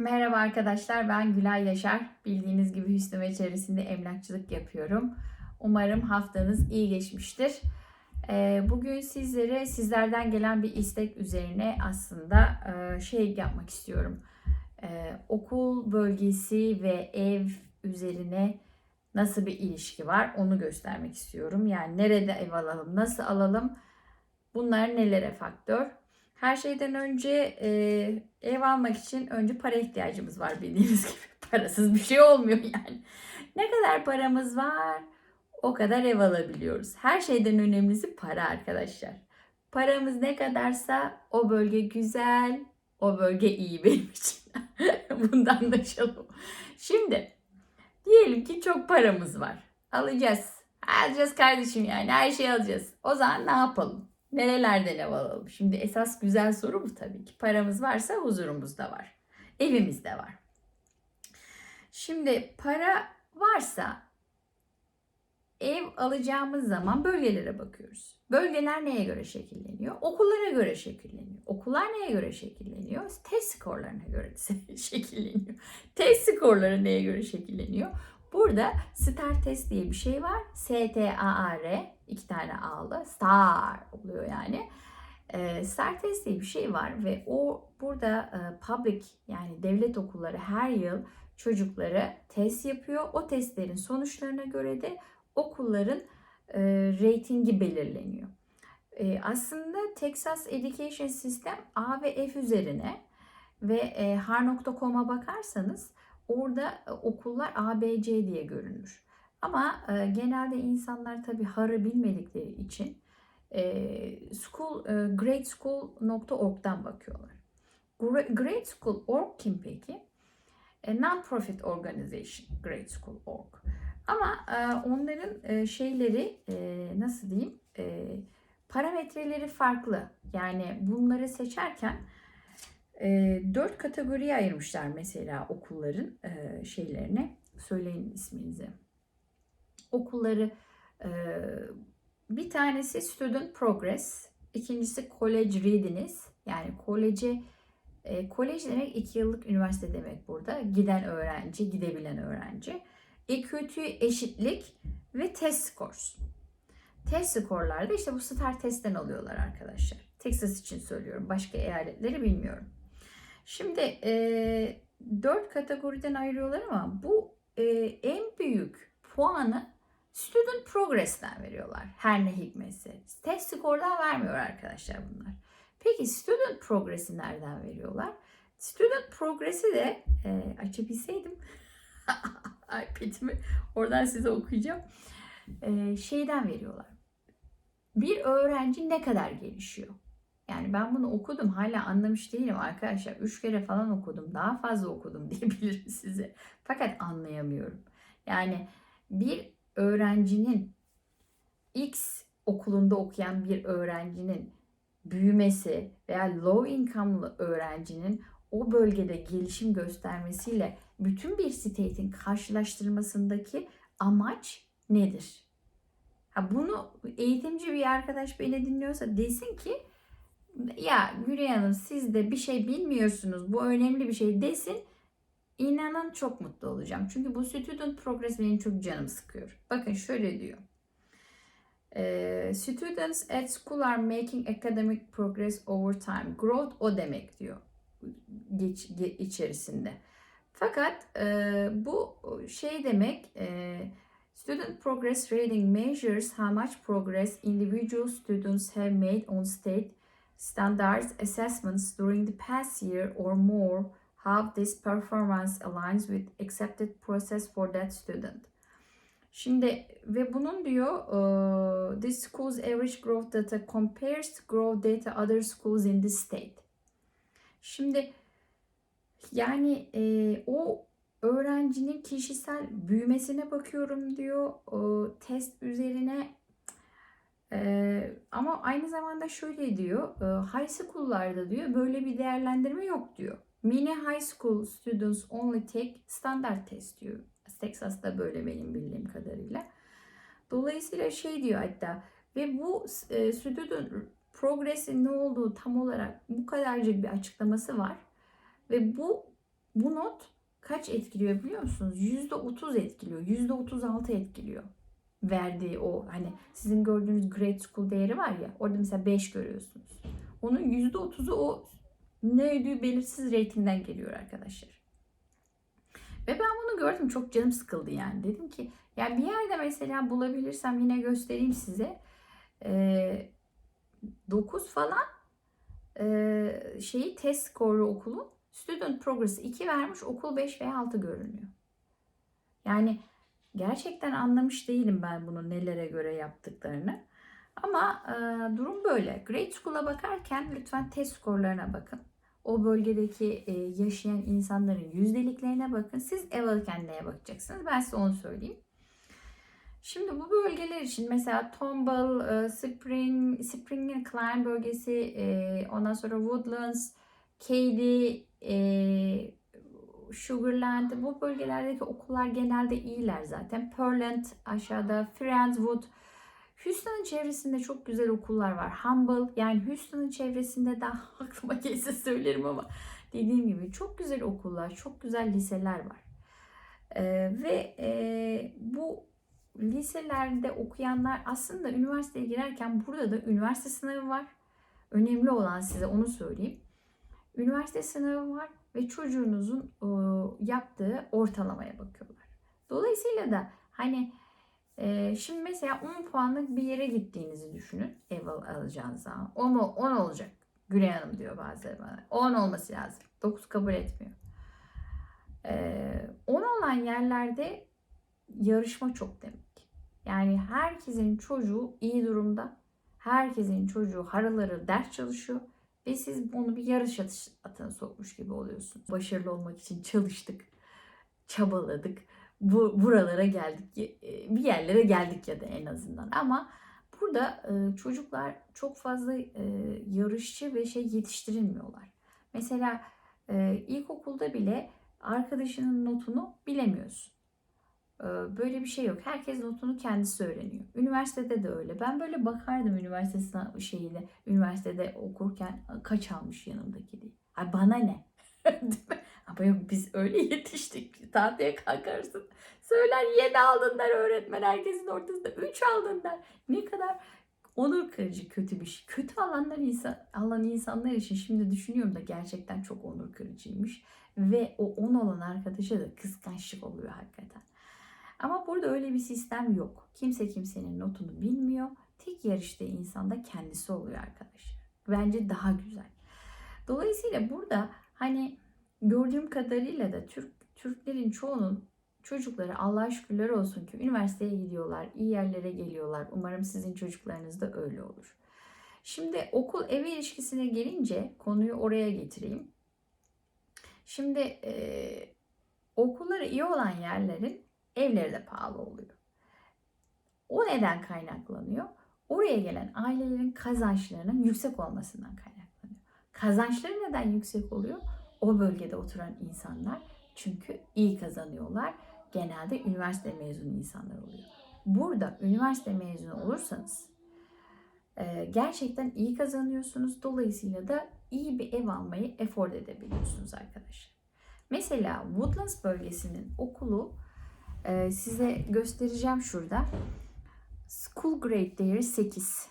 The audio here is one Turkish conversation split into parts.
Merhaba arkadaşlar, ben Gülay Yaşar. Bildiğiniz gibi Hüsnü ve çevresinde emlakçılık yapıyorum. Umarım haftanız iyi geçmiştir. Ee, Bugün sizlere sizlerden gelen bir istek üzerine aslında e, şey yapmak istiyorum. Ee, Okul bölgesi ve ev üzerine nasıl bir ilişki var onu göstermek istiyorum. Yani nerede ev alalım, nasıl alalım, bunlar nelere faktör. Her şeyden önce e, ev almak için önce para ihtiyacımız var bildiğiniz gibi. Parasız bir şey olmuyor yani. Ne kadar paramız var o kadar ev alabiliyoruz. Her şeyden önemlisi para arkadaşlar. Paramız ne kadarsa o bölge güzel, o bölge iyi benim için. Bundan anlaşalım. Şimdi diyelim ki çok paramız var. Alacağız. Alacağız kardeşim yani her şeyi alacağız. O zaman ne yapalım? Nerelerden ev alalım? Şimdi esas güzel soru bu tabii ki. Paramız varsa huzurumuz da var. Evimiz de var. Şimdi para varsa ev alacağımız zaman bölgelere bakıyoruz. Bölgeler neye göre şekilleniyor? Okullara göre şekilleniyor. Okullar neye göre şekilleniyor? Test skorlarına göre şekilleniyor. Test skorları neye göre şekilleniyor? Burada STAR test diye bir şey var. S-T-A-R iki tane A'lı. STAR oluyor yani. E, STAR test diye bir şey var ve o burada e, public yani devlet okulları her yıl çocuklara test yapıyor. O testlerin sonuçlarına göre de okulların e, reytingi belirleniyor. E, aslında Texas Education System A ve F üzerine ve e, har.com'a bakarsanız orada e, okullar A, B, C diye görünür. Ama e, genelde insanlar tabii harı bilmedikleri için e, school, e, gradeschool.org'dan bakıyorlar. Grade School Org kim peki? E, non-profit organization Grade School Org. Ama e, onların e, şeyleri e, nasıl diyeyim e, parametreleri farklı. Yani bunları seçerken e, dört kategoriye ayırmışlar mesela okulların e, şeylerine. Söyleyin isminizi. Okulları e, bir tanesi Student Progress, ikincisi College Readiness. Yani koleje e, kolej demek iki yıllık üniversite demek burada. Giden öğrenci, gidebilen öğrenci. EQT eşitlik ve test scores. Test skorlarda işte bu STAR testten alıyorlar arkadaşlar. Texas için söylüyorum. Başka eyaletleri bilmiyorum. Şimdi e, dört kategoriden ayırıyorlar ama bu e, en büyük puanı Student Progress'ten veriyorlar. Her ne hikmetse. Test skordan vermiyor arkadaşlar bunlar. Peki Student Progress'i nereden veriyorlar? Student Progress'i de e, açabilseydim iPad'imi oradan size okuyacağım. E, şeyden veriyorlar. Bir öğrenci ne kadar gelişiyor? Yani ben bunu okudum hala anlamış değilim arkadaşlar. Üç kere falan okudum. Daha fazla okudum diyebilirim size. Fakat anlayamıyorum. Yani bir öğrencinin X okulunda okuyan bir öğrencinin büyümesi veya low income'lı öğrencinin o bölgede gelişim göstermesiyle bütün bir state'in karşılaştırmasındaki amaç nedir? Ha bunu eğitimci bir arkadaş beni dinliyorsa desin ki ya Gülay Hanım siz de bir şey bilmiyorsunuz bu önemli bir şey desin inanın çok mutlu olacağım. Çünkü bu student progress benim çok canımı sıkıyor. Bakın şöyle diyor. Ee, students at school are making academic progress over time. Growth o demek diyor geç, ge, içerisinde. Fakat e, bu şey demek e, student progress rating measures how much progress individual students have made on state standards assessments during the past year or more how this performance aligns with accepted process for that student. Şimdi ve bunun diyor uh, this school's average growth data compares growth data other schools in the state. Şimdi yani e, o öğrencinin kişisel büyümesine bakıyorum diyor o test üzerine ee, ama aynı zamanda şöyle diyor high school'larda diyor böyle bir değerlendirme yok diyor. Many high school students only take standard test diyor. Texas'ta böyle benim bildiğim kadarıyla. Dolayısıyla şey diyor hatta ve bu e, student progress'in ne olduğu tam olarak bu kadarcık bir açıklaması var. Ve bu bu not kaç etkiliyor biliyor musunuz? %30 etkiliyor. %36 etkiliyor. Verdiği o hani sizin gördüğünüz grade school değeri var ya orada mesela 5 görüyorsunuz. Onun %30'u o ne ödüğü belirsiz reytingden geliyor arkadaşlar. Ve ben bunu gördüm çok canım sıkıldı yani. Dedim ki yani bir yerde mesela bulabilirsem yine göstereyim size. Ee, 9 falan e, şeyi test skoru okulun student progress'ı 2 vermiş okul 5 veya 6 görünüyor. Yani gerçekten anlamış değilim ben bunu nelere göre yaptıklarını. Ama e, durum böyle. Grade School'a bakarken lütfen test skorlarına bakın. O bölgedeki e, yaşayan insanların yüzdeliklerine bakın. Siz ev alırken neye bakacaksınız? Ben size onu söyleyeyim. Şimdi bu bölgeler için mesela Tomball, e, Spring, Spring and Klein bölgesi, e, ondan sonra Woodlands, Cady, e, Sugarland bu bölgelerdeki okullar genelde iyiler zaten. Pearland aşağıda, Friendswood, Houston'ın çevresinde çok güzel okullar var. Humble yani Houston'ın çevresinde daha aklıma gelse söylerim ama dediğim gibi çok güzel okullar, çok güzel liseler var. Ee, ve e, bu liselerde okuyanlar aslında üniversiteye girerken burada da üniversite sınavı var. Önemli olan size onu söyleyeyim. Üniversite sınavı var ve çocuğunuzun e, yaptığı ortalamaya bakıyorlar. Dolayısıyla da hani ee, şimdi mesela 10 puanlık bir yere gittiğinizi düşünün. Ev al- alacağınız zaman. 10, mu- 10 olacak. Gülay Hanım diyor bazıları bana. 10 olması lazım. 9 kabul etmiyor. Ee, 10 olan yerlerde yarışma çok demek. Yani herkesin çocuğu iyi durumda. Herkesin çocuğu haraları ders çalışıyor. Ve siz onu bir yarış atış, atına sokmuş gibi oluyorsunuz. Başarılı olmak için çalıştık. Çabaladık bu buralara geldik e, bir yerlere geldik ya da en azından ama burada e, çocuklar çok fazla e, yarışçı ve şey yetiştirilmiyorlar. Mesela ilkokulda bile arkadaşının notunu bilemiyorsun. E, böyle bir şey yok. Herkes notunu kendisi öğreniyor. Üniversitede de öyle. Ben böyle bakardım üniversite sınav şeyiyle. Üniversitede okurken kaç almış yanımdaki diye. Ay bana ne? Ama yok biz öyle yetiştik. Tahtaya kalkarsın. Söyler 7 aldın der öğretmen. Herkesin ortasında 3 aldın der. Ne kadar onur kırıcı kötü bir şey. Kötü alanlar insan, alan insanlar için şimdi düşünüyorum da gerçekten çok onur kırıcıymış. Ve o 10 olan arkadaşa da kıskançlık oluyor hakikaten. Ama burada öyle bir sistem yok. Kimse kimsenin notunu bilmiyor. Tek yarıştığı insan da kendisi oluyor arkadaşlar. Bence daha güzel. Dolayısıyla burada hani gördüğüm kadarıyla da Türk Türklerin çoğunun çocukları Allah'a şükürler olsun ki üniversiteye gidiyorlar, iyi yerlere geliyorlar. Umarım sizin çocuklarınız da öyle olur. Şimdi okul ev ilişkisine gelince konuyu oraya getireyim. Şimdi e, okulları iyi olan yerlerin evleri de pahalı oluyor. O neden kaynaklanıyor? Oraya gelen ailelerin kazançlarının yüksek olmasından kaynaklanıyor. Kazançları neden yüksek oluyor? O bölgede oturan insanlar çünkü iyi kazanıyorlar. Genelde üniversite mezunu insanlar oluyor. Burada üniversite mezunu olursanız e, gerçekten iyi kazanıyorsunuz. Dolayısıyla da iyi bir ev almayı afford edebiliyorsunuz arkadaşlar. Mesela Woodlands bölgesinin okulu e, size göstereceğim şurada. School grade değeri 8.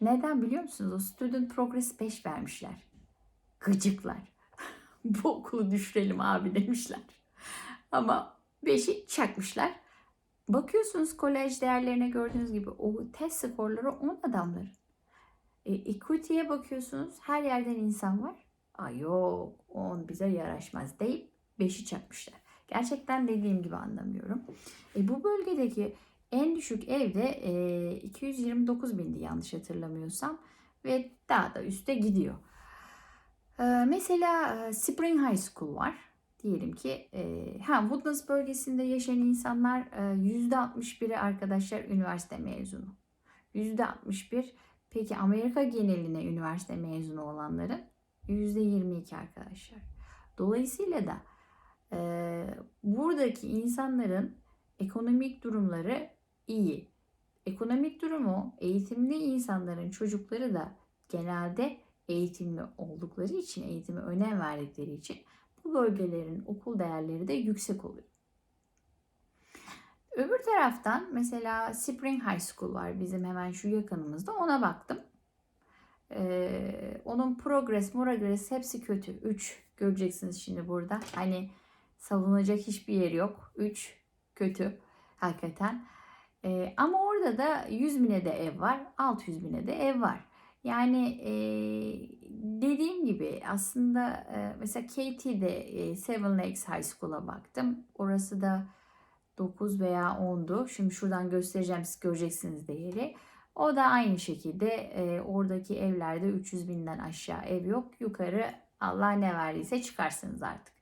Neden biliyor musunuz? O student progress 5 vermişler. Gıcıklar. Bu okulu düşürelim abi demişler. Ama 5'i çakmışlar. Bakıyorsunuz kolej değerlerine gördüğünüz gibi o test skorları 10 adamların. E, equity'ye bakıyorsunuz her yerden insan var. Ay yok 10 bize yaraşmaz deyip 5'i çakmışlar. Gerçekten dediğim gibi anlamıyorum. E, bu bölgedeki en düşük evde e, 229 bindi yanlış hatırlamıyorsam ve daha da üste gidiyor. E, mesela e, Spring High School var. Diyelim ki e, ha, Woodlands bölgesinde yaşayan insanlar e, %61'i arkadaşlar üniversite mezunu. %61 peki Amerika geneline üniversite mezunu olanların %22 arkadaşlar. Dolayısıyla da e, buradaki insanların ekonomik durumları iyi. Ekonomik durumu eğitimli insanların çocukları da genelde eğitimli oldukları için, eğitime önem verdikleri için bu bölgelerin okul değerleri de yüksek oluyor. Öbür taraftan mesela Spring High School var bizim hemen şu yakınımızda. Ona baktım. Ee, onun progress, progress hepsi kötü. 3 göreceksiniz şimdi burada. Hani savunacak hiçbir yer yok. 3 kötü hakikaten. Ee, ama orada da 100 bine de ev var. 600 bine de ev var. Yani e, dediğim gibi aslında e, mesela KT'de e, Seven Lakes High School'a baktım. Orası da 9 veya 10'du. Şimdi şuradan göstereceğim siz göreceksiniz değeri. O da aynı şekilde e, oradaki evlerde 300 binden aşağı ev yok. Yukarı Allah ne verdiyse çıkarsınız artık.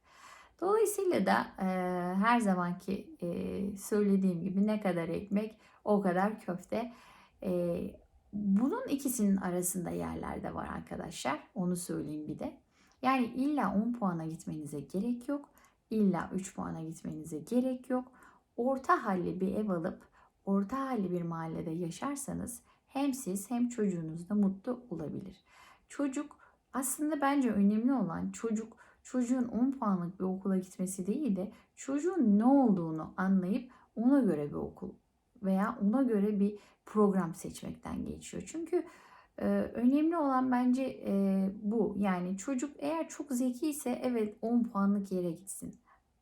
Dolayısıyla da e, her zamanki e, söylediğim gibi ne kadar ekmek o kadar köfte. E, bunun ikisinin arasında yerler de var arkadaşlar. Onu söyleyeyim bir de. Yani illa 10 puana gitmenize gerek yok. İlla 3 puana gitmenize gerek yok. Orta halli bir ev alıp orta halli bir mahallede yaşarsanız hem siz hem çocuğunuz da mutlu olabilir. Çocuk aslında bence önemli olan çocuk çocuğun 10 puanlık bir okula gitmesi değil de çocuğun ne olduğunu anlayıp ona göre bir okul veya ona göre bir program seçmekten geçiyor. Çünkü e, önemli olan bence e, bu. Yani çocuk eğer çok zeki ise evet 10 puanlık yere gitsin.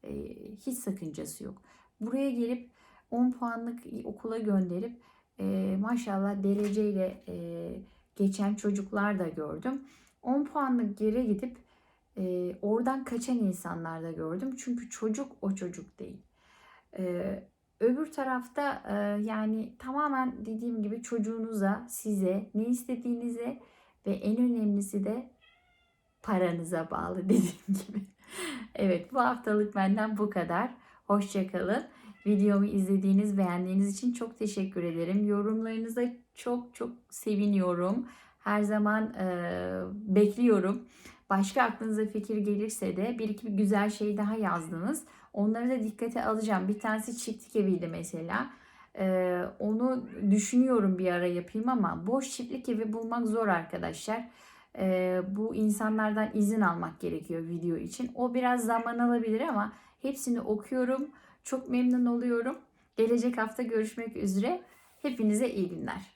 E, hiç sakıncası yok. Buraya gelip 10 puanlık okula gönderip e, maşallah dereceyle e, geçen çocuklar da gördüm. 10 puanlık yere gidip e, oradan kaçan insanlar da gördüm. Çünkü çocuk o çocuk değil. E, öbür tarafta e, yani tamamen dediğim gibi çocuğunuza, size, ne istediğinize ve en önemlisi de paranıza bağlı dediğim gibi. evet bu haftalık benden bu kadar. Hoşçakalın. Videomu izlediğiniz, beğendiğiniz için çok teşekkür ederim. Yorumlarınıza çok çok seviniyorum. Her zaman e, bekliyorum. Başka aklınıza fikir gelirse de bir iki güzel şey daha yazdınız. Onları da dikkate alacağım. Bir tanesi çiftlik eviydi mesela. Ee, onu düşünüyorum bir ara yapayım ama boş çiftlik evi bulmak zor arkadaşlar. Ee, bu insanlardan izin almak gerekiyor video için. O biraz zaman alabilir ama hepsini okuyorum. Çok memnun oluyorum. Gelecek hafta görüşmek üzere. Hepinize iyi günler.